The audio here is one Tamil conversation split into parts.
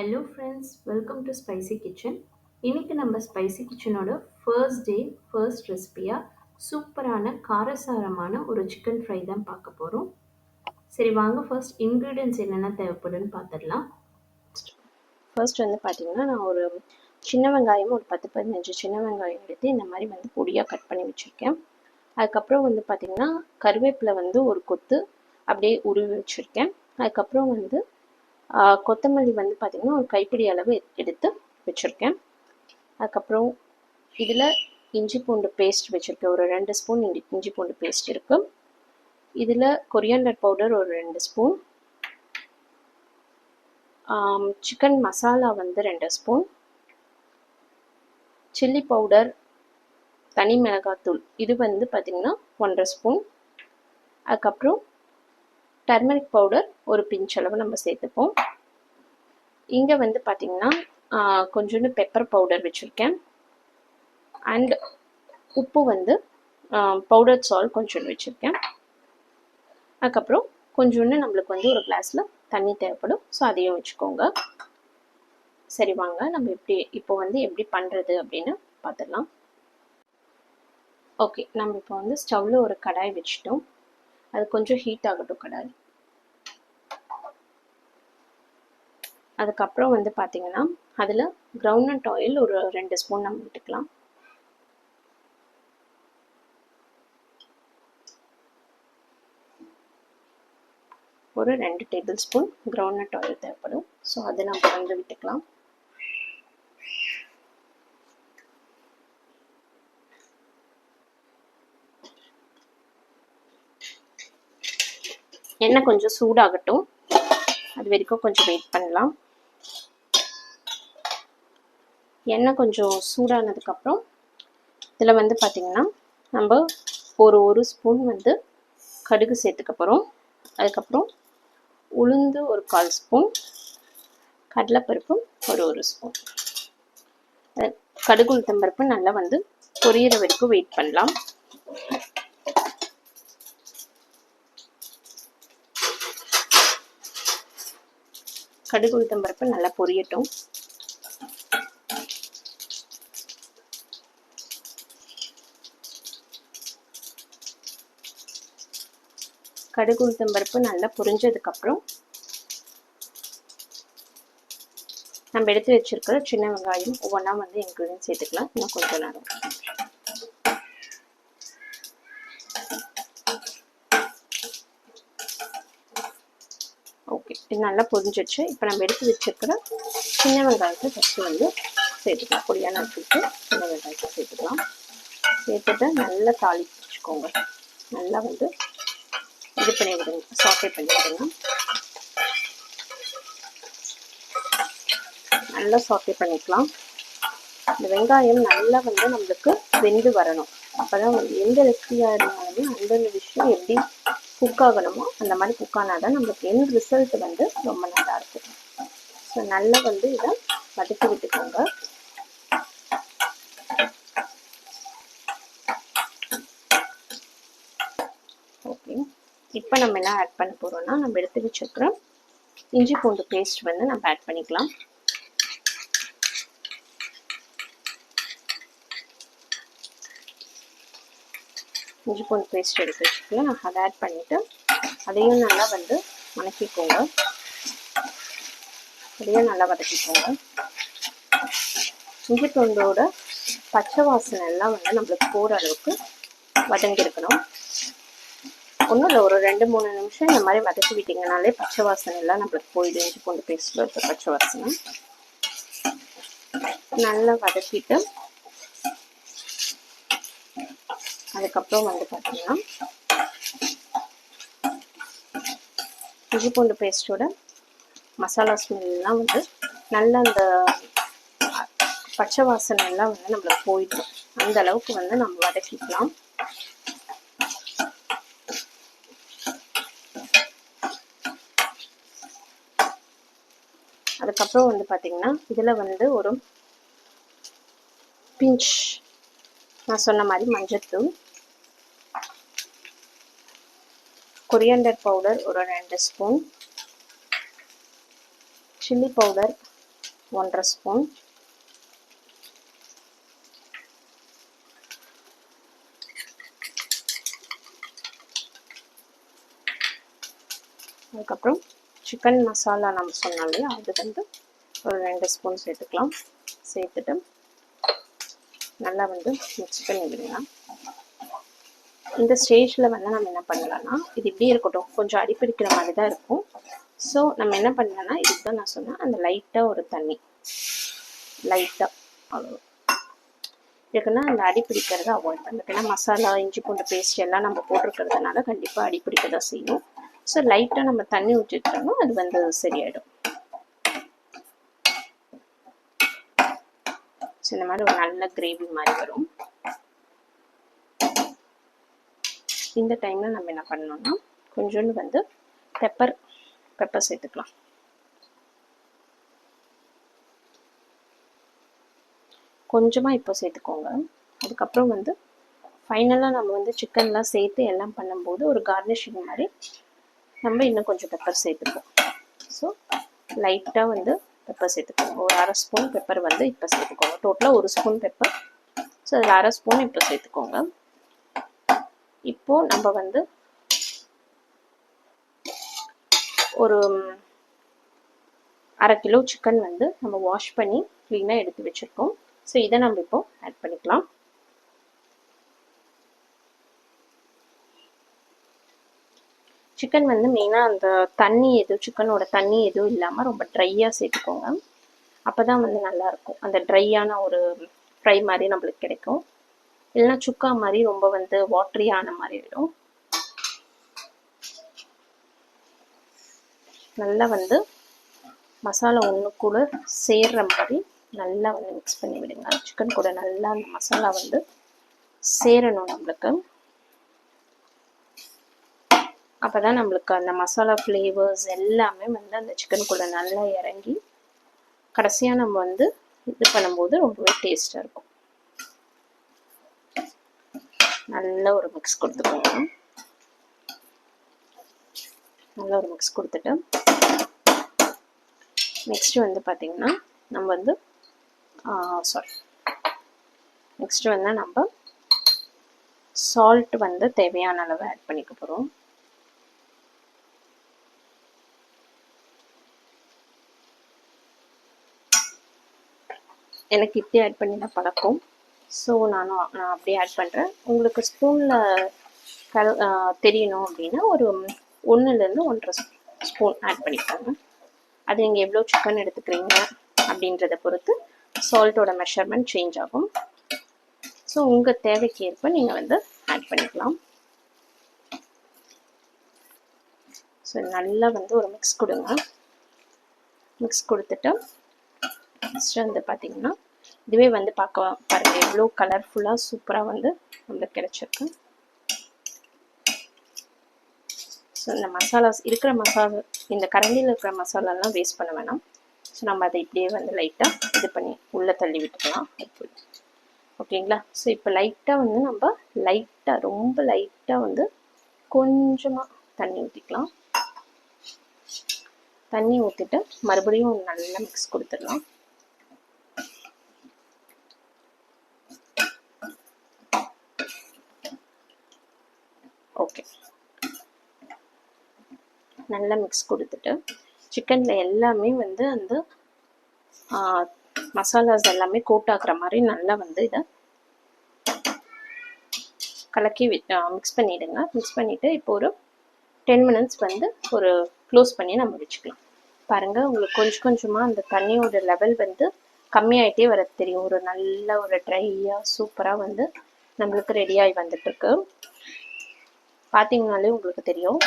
Hello friends welcome to spicy kitchen இன்றைக்கி நம்ம ஸ்பைசி கிச்சனோட ஃபர்ஸ்ட் டே ஃபர்ஸ்ட் ரெசிபியாக சூப்பரான காரசாரமான ஒரு சிக்கன் ஃப்ரை தான் பார்க்க போகிறோம் சரி வாங்க ஃபர்ஸ்ட் இன்க்ரீடியன்ஸ் என்னென்ன தேவைப்படுன்னு பார்த்துடலாம். ஃபர்ஸ்ட் வந்து பார்த்தீங்கன்னா நான் ஒரு சின்ன வெங்காயம் ஒரு பத்து பதினஞ்சு சின்ன வெங்காயம் எடுத்து இந்த மாதிரி வந்து பொடியாக கட் பண்ணி வச்சுருக்கேன். அதுக்கப்புறம் வந்து பார்த்திங்கன்னா கருவேப்பிலை வந்து ஒரு கொத்து அப்படியே உருவி வச்சுருக்கேன். அதுக்கப்புறம் வந்து கொத்தமல்லி வந்து பார்த்திங்கன்னா ஒரு கைப்பிடி அளவு எடுத்து வச்சுருக்கேன். அதுக்கப்புறம் இதில் இஞ்சி பூண்டு பேஸ்ட் வச்சுருக்கேன். ஒரு ரெண்டு ஸ்பூன் இஞ்சி இஞ்சி பூண்டு பேஸ்ட் இருக்குது இதில் கொரியாண்டர் பவுடர் ஒரு ரெண்டு ஸ்பூன். சிக்கன் மசாலா வந்து ரெண்டு ஸ்பூன். சில்லி பவுடர் தனி மிளகாத்தூள் இது வந்து பார்த்திங்கன்னா ஒன்றரை ஸ்பூன். அதுக்கப்புறம் டர்மரிக் பவுடர் ஒரு பிஞ்ச் அளவு நம்ம சேர்த்துப்போம். இங்கே வந்து பார்த்திங்கன்னா கொஞ்சோண்டு பெப்பர் பவுடர் வச்சுருக்கேன். அண்ட் உப்பு வந்து பவுடர் சால்ட் கொஞ்சோண்டு வச்சுருக்கேன். அதுக்கப்புறம் கொஞ்சோண்டு நம்மளுக்கு வந்து ஒரு கிளாஸில் தண்ணி தேவைப்படும். ஸோ அதையும் வச்சுக்கோங்க. சரி வாங்க. நம்ம எப்படி இப்போ வந்து எப்படி பண்ணுறது அப்படின்னு பார்த்துடலாம் ஓகே நம்ம இப்போ வந்து ஸ்டவ்வில் ஒரு கடாய் வச்சுட்டோம். அது கொஞ்சம் ஹீட் ஆகட்டும் கடாய். அதுக்கப்புறம் வந்து பார்த்தீங்கன்னா அதில் கிரவுண்ட்நட் ஆயில் ஒரு ரெண்டு ஸ்பூன் நம்ம விட்டுக்கலாம் ஒரு ரெண்டு டேபிள் ஸ்பூன் கிரவுண்ட்நட் ஆயில் தேவைப்படும். ஸோ அதை நம்ம வந்து விட்டுக்கலாம். எண்ணெய் கொஞ்சம் சூடாகட்டும். அது வரைக்கும் கொஞ்சம் வெயிட் பண்ணலாம். எண்ணெய் கொஞ்சம் சூடானதுக்கப்புறம் இதில் வந்து பார்த்திங்கன்னா நம்ம ஒரு ஒரு ஸ்பூன் வந்து கடுகு சேர்த்துக்க போகிறோம் அதுக்கப்புறம் உளுந்து ஒரு கால் ஸ்பூன் கடலைப்பருப்பு ஒரு ஒரு ஸ்பூன் கடுகு உளுத்தம்பருப்பு நல்லா வந்து பொரியிற வரைக்கும் வெயிட் பண்ணலாம். கடுகு உளுத்தம்பருப்பு நல்லா பொரியட்டும். கடுகு உளுத்தம்பருப்பு நல்லா பொரிஞ்சதுக்கப்புறம் நம்ம எடுத்து வச்சிருக்கிற சின்ன வெங்காயம் ஒவ்வொன்றா வந்து இன்க்ரீடியன்ட் சேர்த்துக்கலாம். இன்னும் கொஞ்சம் நேரம் ஓகே இது நல்லா பொரிஞ்சிடுச்சு. இப்போ நம்ம எடுத்து வச்சிருக்கிற சின்ன வெங்காயத்தை ஃபஸ்ட்டு வந்து சேர்த்துக்கலாம். பொடியாக நறுக்கிட்டு சின்ன வெங்காயத்தை சேர்த்துக்கலாம். சேர்த்துட்டு நல்லா தாளிச்சு வச்சுக்கோங்க. நல்லா வந்து இது பண்ணி விடுங்க சாட்டே பண்ணி விடுங்க நல்லா சாட்டே பண்ணிக்கலாம். இந்த வெங்காயம் நல்லா வந்து நம்மளுக்கு வெந்து வரணும். அப்போ தான் எந்த ரெசிபியாக இருந்தாலுமே அந்தந்த விஷயம் எப்படி குக் ஆகணுமோ அந்த மாதிரி குக் ஆனால் தான் நம்மளுக்கு எந்த ரிசல்ட் வந்து ரொம்ப நல்லா இருக்கும். ஸோ நல்லா வந்து இதை வதக்கி விட்டுக்கோங்க ஓகே இப்போ நம்ம என்ன ஆட் பண்ண போகிறோம்னா நம்ம எடுத்து வச்சிருக்கிற இஞ்சி பூண்டு பேஸ்ட் வந்து நம்ம ஆட் பண்ணிக்கலாம். இஞ்சி பூண்டு பேஸ்ட் எடுத்து வச்சுக்கலாம் அதை ஆட் பண்ணிவிட்டு அதையும் நல்லா வந்து வதக்கிக்கோங்க. அதையும் நல்லா வதக்கிக்கோங்க. இஞ்சி பூண்டோட பச்சை வாசனை எல்லாம் வந்து நம்மளுக்கு போகிற அளவுக்கு வதங்கியிருக்கணும். ஒன்றும் இல்லை ஒரு ரெண்டு மூணு நிமிஷம் இந்த மாதிரி வதக்கி விட்டிங்கனாலே பச்சை வாசனை எல்லாம் நம்மளுக்கு போயிடும். இஞ்சி பூண்டு பேஸ்ட்டில் இருக்க பச்சை வாசனை. நல்லா வதக்கிட்டு அதுக்கப்புறம் வந்து பார்த்தீங்கன்னா இஞ்சி பூண்டு பேஸ்ட்டோட மசாலா ஸ்மெல்லாம் வந்து நல்ல அந்த பச்சை வாசனை எல்லாம் வந்து நம்மளுக்கு போயிடும். அந்த அளவுக்கு வந்து நம்ம வதக்கிக்கலாம். அதுக்கப்புறம் வந்து பார்த்திங்கன்னா இதில் வந்து ஒரு பிஞ்ச். நான் சொன்ன மாதிரி மஞ்சத்தூள் கொரியண்டர் பவுடர் ஒரு ரெண்டு ஸ்பூன். சில்லி பவுடர் ஒன்றரை ஸ்பூன். அதுக்கப்புறம் சிக்கன் மசாலா நம்ம சொன்னோம் இல்லையா? அது வந்து ஒரு ரெண்டு ஸ்பூன் சேர்த்துக்கலாம். சேர்த்துட்டு நல்லா வந்து மிக்ஸ் பண்ணிவிடுங்க இந்த ஸ்டேஜில் வந்து நம்ம என்ன பண்ணலாம்னா இது இப்படியே இருக்கட்டும். கொஞ்சம் அடிப்பிடிக்கிற மாதிரி தான் இருக்கும். ஸோ நம்ம என்ன பண்ணலாம்னா இதுக்கு தான் நான் சொன்னேன். அந்த லைட்டாக ஒரு தண்ணி. லைட்டாக அவ்வளோ இருக்குன்னா அந்த அடி பிடிக்கிறத அவாய்ட் பண்ணுறது ஏன்னா மசாலா இஞ்சி பூண்டு பேஸ்ட் எல்லாம் நம்ம போட்டிருக்கிறதுனால கண்டிப்பாக அடி பிடிக்க தான் செய்யும். ஸோ லைட்டாக நம்ம தண்ணி ஊற்றிட்டோம்னா அது வந்து சரியாயிடும். ஸோ இந்த மாதிரி ஒரு நல்ல கிரேவி மாதிரி வரும். இந்த டைமில் நம்ம என்ன பண்ணணும்னா கொஞ்சோண்டு வந்து பெப்பர் பெப்பர் சேர்த்துக்கலாம். கொஞ்சமாக இப்போ சேர்த்துக்கோங்க. அதுக்கப்புறம் வந்து ஃபைனலாக நம்ம வந்து சிக்கன்லாம் சேர்த்து எல்லாம் பண்ணும்போது ஒரு கார்னிஷிங் மாதிரி நம்ம இன்னும் கொஞ்சம் பெப்பர் சேர்த்துப்போம். ஸோ லைட்டாக வந்து பெப்பர் சேர்த்துக்கோங்க. ஒரு அரை ஸ்பூன் பெப்பர் வந்து இப்போ சேர்த்துக்கோங்க. டோட்டலாக ஒரு ஸ்பூன் பெப்பர் ஸோ அதில் அரை ஸ்பூன் இப்போ சேர்த்துக்கோங்க. இப்போது நம்ம வந்து ஒரு அரை கிலோ சிக்கன் வந்து நம்ம வாஷ் பண்ணி க்ளீனாக எடுத்து வச்சுருக்கோம். ஸோ இதை நம்ம இப்போது ஆட் பண்ணிக்கலாம். சிக்கன் வந்து மெயினாக அந்த தண்ணி எதுவும் சிக்கனோட தண்ணி எதுவும் இல்லாமல் ரொம்ப ட்ரையாக சேர்த்துக்கோங்க. அப்போ தான் வந்து நல்லாயிருக்கும் அந்த ட்ரையான ஒரு ஃப்ரை மாதிரி நம்மளுக்கு கிடைக்கும். இல்லைன்னா சுக்கா மாதிரி ரொம்ப வந்து வாட்ரியான மாதிரி ஆகிடும் நல்லா வந்து மசாலா ஒன்று கூட சேர்ற மாதிரி நல்லா வந்து மிக்ஸ் பண்ணி விடுங்க. சிக்கன் கூட நல்லா அந்த மசாலா வந்து சேரணும் நம்மளுக்கு. அப்போ தான் நம்மளுக்கு அந்த மசாலா ஃப்ளேவர்ஸ் எல்லாமே வந்து அந்த சிக்கனுக்குள்ளே நல்லா இறங்கி கடைசியாக நம்ம வந்து இது பண்ணும்போது ரொம்பவே டேஸ்ட்டாக இருக்கும். நல்ல ஒரு மிக்ஸ் கொடுத்துக்கோங்க. நல்ல ஒரு மிக்ஸ் கொடுத்துட்டு நெக்ஸ்ட்டு வந்து பார்த்திங்கன்னா நம்ம வந்து சாரி நெக்ஸ்ட்டு வந்து நம்ம சால்ட் வந்து தேவையான அளவு ஆட் பண்ணிக்க போகிறோம் எனக்கு இப்படி ஆட் பண்ணி தான் பழக்கம். ஸோ நானும் நான் அப்படியே ஆட் பண்ணுறேன் உங்களுக்கு ஸ்பூனில் கல தெரியணும் அப்படின்னா ஒரு ஒன்றுலேருந்து ஒன்றரை ஸ்பூன் ஆட் பண்ணிக்கோங்க. அது நீங்கள் எவ்வளோ சிக்கன் எடுத்துக்கிறீங்க அப்படின்றத பொறுத்து சால்ட்டோட மெஷர்மெண்ட் சேஞ்ச் ஆகும். ஸோ உங்கள் தேவைக்கு ஏற்ப நீங்கள் வந்து ஆட் பண்ணிக்கலாம். ஸோ நல்லா வந்து ஒரு மிக்ஸ் கொடுங்க. மிக்ஸ் கொடுத்துட்டு நெக்ஸ்ட் வந்து பார்த்தீங்கன்னா இதுவே வந்து பார்க்க பாருங்க எவ்வளோ கலர்ஃபுல்லாக சூப்பராக வந்து நம்மளுக்கு கிடைச்சிருக்கு. ஸோ இந்த மசாலாஸ் இருக்கிற மசாலா இந்த கரண்டியில் இருக்கிற மசாலாலாம் வேஸ்ட் பண்ண வேணாம். ஸோ நம்ம அதை இப்படியே வந்து லைட்டாக இது பண்ணி உள்ளே தள்ளி விட்டுக்கலாம். ஓகேங்களா ஸோ இப்போ லைட்டாக வந்து நம்ம லைட்டாக ரொம்ப லைட்டாக வந்து கொஞ்சமாக தண்ணி ஊற்றிக்கலாம் தண்ணி ஊற்றிட்டு மறுபடியும் நல்லா மிக்ஸ் கொடுத்துடலாம் ஓகே நல்லா மிக்ஸ் கொடுத்துட்டு சிக்கனில் எல்லாமே வந்து அந்த மசாலாஸ் எல்லாமே கோட் ஆகுற மாதிரி நல்லா வந்து இதை கலக்கி மிக்ஸ் பண்ணிவிடுங்க மிக்ஸ் பண்ணிவிட்டு இப்போ ஒரு டென் மினிட்ஸ் வந்து ஒரு க்ளோஸ் பண்ணி நம்ம வச்சுக்கலாம். பாருங்கள் உங்களுக்கு கொஞ்சம் கொஞ்சமாக அந்த தண்ணியோட லெவல் வந்து கம்மியாயிட்டே வர தெரியும். ஒரு நல்ல ஒரு ட்ரையாக சூப்பராக வந்து நம்மளுக்கு ரெடியாகி வந்துட்டுருக்கு. பார்த்தீங்கனாலே உங்களுக்கு தெரியும்.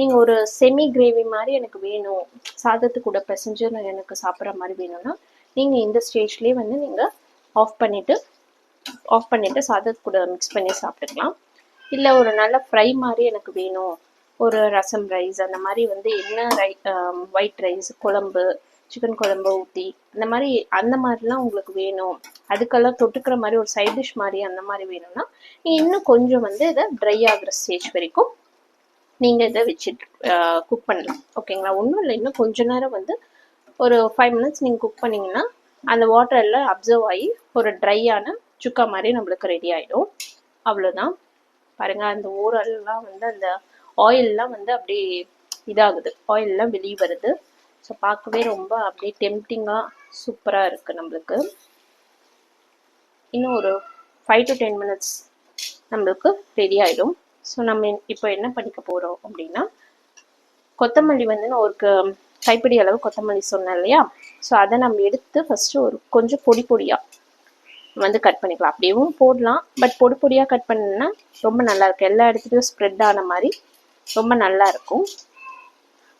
நீங்கள் ஒரு செமி கிரேவி மாதிரி எனக்கு வேணும். சாதத்து கூட பிசைஞ்சு நான் எனக்கு சாப்பிட்ற மாதிரி வேணும்னா நீங்கள் இந்த ஸ்டேஜ்லேயே வந்து நீங்கள் ஆஃப் பண்ணிவிட்டு ஆஃப் பண்ணிவிட்டு சாதத்து கூட மிக்ஸ் பண்ணி சாப்பிட்டுக்கலாம். இல்லை ஒரு நல்ல ஃப்ரை மாதிரி எனக்கு வேணும். ஒரு ரசம் ரைஸ் அந்த மாதிரி வந்து என்ன ரை ஒயிட் ரைஸ் குழம்பு சிக்கன் குழம்பு ஊற்றி அந்த மாதிரி அந்த மாதிரிலாம் உங்களுக்கு வேணும். அதுக்கெல்லாம் தொட்டுக்கிற மாதிரி ஒரு சைட் டிஷ் மாதிரி அந்த மாதிரி வேணும்னா நீங்கள் இன்னும் கொஞ்சம் வந்து இதை ட்ரை ஆகுற ஸ்டேஜ் வரைக்கும் நீங்கள் இதை வச்சுட்டு குக் பண்ணலாம். ஓகேங்களா ஒன்றும் இல்லை. இன்னும் கொஞ்ச நேரம் வந்து ஒரு ஃபைவ் மினிட்ஸ் நீங்கள் குக் பண்ணிங்கன்னா அந்த வாட்டர் எல்லாம் அப்சர்வ் ஆகி ஒரு ட்ரையான சுக்கா மாதிரி நம்மளுக்கு ரெடி ஆகிடும் அவ்வளோதான் பாருங்கள் அந்த ஊரெல்லாம் வந்து அந்த ஆயிலெலாம் வந்து அப்படியே இதாகுது. ஆயிலெலாம் வெளியே வருது. ஸோ பார்க்கவே ரொம்ப அப்படியே டெம்டிங்காக சூப்பராக இருக்குது நம்மளுக்கு. இன்னும் ஒரு ஃபைவ் டு டென் மினிட்ஸ் நம்மளுக்கு ரெடி ஆகிடும் ஸோ நம்ம இப்போ என்ன பண்ணிக்க போகிறோம் அப்படின்னா கொத்தமல்லி வந்து நான் ஒரு கைப்பிடி அளவு கொத்தமல்லி சொன்னேன் இல்லையா? ஸோ அதை நம்ம எடுத்து ஃபஸ்ட்டு ஒரு கொஞ்சம் பொடி பொடியாக வந்து கட் பண்ணிக்கலாம். அப்படியும் போடலாம். பட் பொடி பொடியாக கட் பண்ணா ரொம்ப நல்லாயிருக்கும் எல்லா இடத்துலையும் ஸ்ப்ரெட் ஆன மாதிரி ரொம்ப நல்லா இருக்கும்.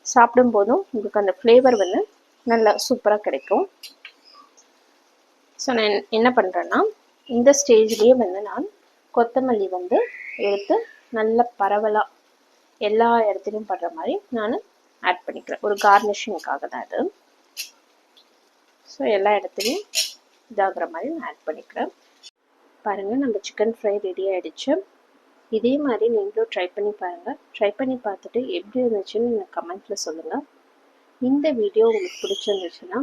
சாப்பிடும்போதும் உங்களுக்கு அந்த ஃப்ளேவர் வந்து நல்லா சூப்பராக கிடைக்கும். ஸோ நான் என்ன பண்ணுறேன்னா இந்த ஸ்டேஜ்லேயே வந்து நான் கொத்தமல்லி வந்து எடுத்து நல்ல பரவலாக எல்லா இடத்துலையும் படுற மாதிரி நான் ஆட் பண்ணிக்கிறேன். ஒரு கார்னிஷிங்காக தான் இது. ஸோ எல்லா இடத்துலையும் இதாகிற மாதிரி நான் ஆட் பண்ணிக்கிறேன். பாருங்கள் நம்ம சிக்கன் ஃப்ரை ரெடி ஆகிடுச்சு இதே மாதிரி நீங்களும் ட்ரை பண்ணி பாருங்கள் ட்ரை பண்ணி பார்த்துட்டு எப்படி இருந்துச்சுன்னு எனக்கு கமெண்ட்டில் சொல்லுங்கள் இந்த வீடியோ உங்களுக்கு பிடிச்சிருந்துச்சுன்னா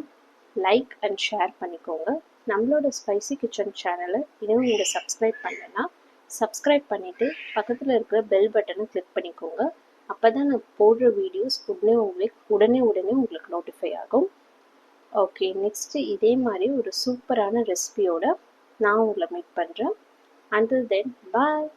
லைக் அண்ட் ஷேர் பண்ணிக்கோங்க. நம்மளோட ஸ்பைசி கிச்சன் சேனலை இன்னும் நீங்கள் சப்ஸ்கிரைப் பண்ணலன்னா சப்ஸ்கிரைப் பண்ணிவிட்டு பக்கத்தில் இருக்கிற பெல் பட்டனை கிளிக் பண்ணிக்கோங்க. அப்போ தான் நான் போடுற வீடியோஸ் உடனே உங்களுக்கு உடனே உடனே உங்களுக்கு நோட்டிஃபை ஆகும். ஓகே நெக்ஸ்ட்டு இதே மாதிரி ஒரு சூப்பரான ரெசிபியோட நான் உங்களை மீட் பண்ணுறேன் அண்டில் தென் பாய்